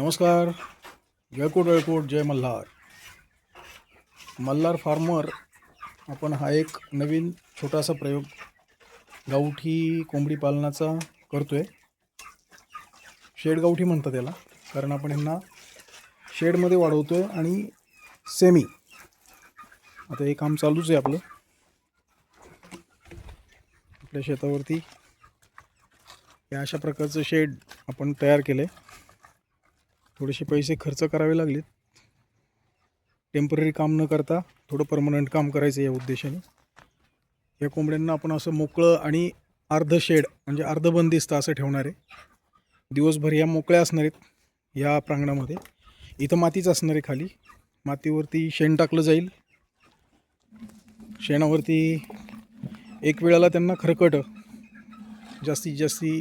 नमस्कार. जयकोट जयकोट जय मल्हार. मल्हार फार्मर आपण हा एक नवीन छोटासा प्रयोग गावठी कोंबडी पालनाचा करतो आहे शेड गावठी म्हणतात त्याला कारण आपण यांना शेडमध्ये वाढवतो आहे आणि सेमी आता हे काम चालूच आहे आपलं. आपल्या शेतावरती या अशा प्रकारचं शेड आपण तयार केलं आहे थोडेसे पैसे खर्च करावे लागलेत. टेंपररी काम न करता थोडं परमनंट काम करायचं या उद्देशाने. या कोंबड्यांना आपण असं मोकळं आणि अर्ध शेड म्हणजे अर्धबंदिस्त असं ठेवणार आहे. दिवसभर या मोकळ्या असणार आहेत या प्रांगणामध्ये. इथं मातीच असणार आहे खाली. मातीवरती शेण टाकलं जाईल. शेणावरती एक वेळाला त्यांना खरकट. जास्तीत जास्ती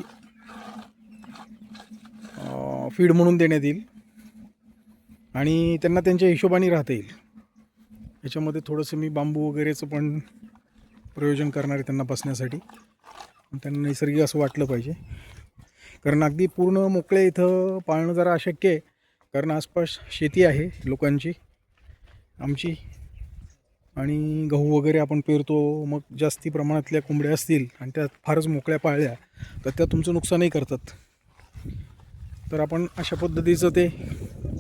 फीड म्हणून देण्यात येईल आणि त्यांना त्यांच्या हिशोबाने राहता येईल. याच्यामध्ये थोडंसं मी बांबू वगैरेचं पण प्रयोजन करणार आहे त्यांना बसण्यासाठी. त्यांना नैसर्गिक असं वाटलं पाहिजे. कारण अगदी पूर्ण मोकळे इथं पाळणं जरा अशक्य आहे. कारण आसपास शेती आहे लोकांची आमची. आणि गहू वगैरे आपण पेरतो मग जास्ती प्रमाणातल्या कोंबड्या असतील आणि त्या फारच मोकळ्या पाळल्या तर त्या तुमचं नुकसानही करतात. तर आपण अशा पद्धतीचं ते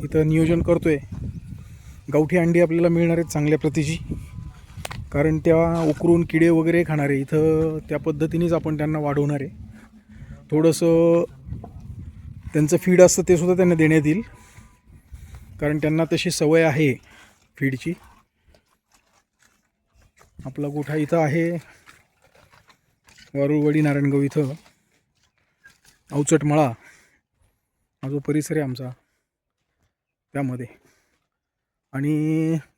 इथं नियोजन करतो आहे गावठी अंडी आपल्याला मिळणार आहेत चांगल्या प्रतीची. कारण त्या उकरून किडे वगैरे खाणारे इथं त्या पद्धतीनेच आपण त्यांना वाढवणार आहे. थोडंसं त्यांचं फीड असतं ते सुद्धा त्यांना देण्यात येईल. कारण त्यांना तशी सवय आहे फीडची. आपला गोठा इथं आहे. वारुळवाडी नारायणगाव इथं. अवचट मळा हा जो परिसर आहे आमचा त्यामध्ये. आणि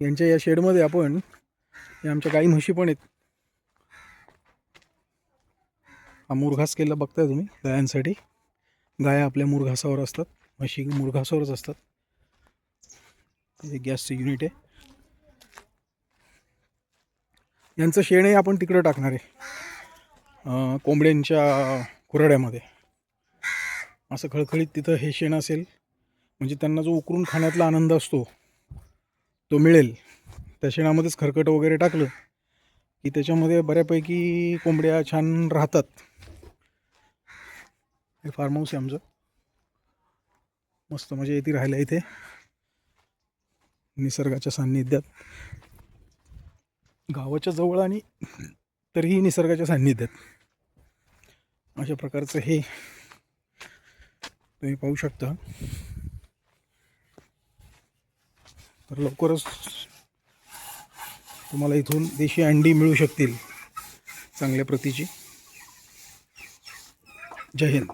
यांच्या या शेडमध्ये आपण या आमच्या गाई म्हशी पण आहेत. हा मुरघास केला बघताय तुम्ही गायांसाठी. गाया आपल्या मुरघासावर असतात म्हशी मुरघासावरच असतात. हे गॅसचं युनिट आहे. यांचं शेणही आपण तिकडं टाकणार आहे कोंबड्यांच्या कुऱ्हाड्यामध्ये. असं खळखळीत तिथं हे शेण असेल म्हणजे त्यांना जो उकरून खाण्यातला आनंद असतो तो मिळेल. त्या शेणामध्येच खरकट वगैरे टाकलं की त्याच्यामध्ये बऱ्यापैकी कोंबड्या छान राहतात. हे फार्म हाऊस आहे आमचं. मस्त मजा येते राहायला इथे. निसर्गाच्या सान्निध्यात. गावाच्या जवळ आणि तरीही निसर्गाच्या सान्निध्यात. अशा प्रकारचं हे तुम्ही पाहू शकता. तर लवकरच तुम्हाला इथून देशी अंडी मिळू शकतील. चांगल्या प्रतीची. जय हिंद.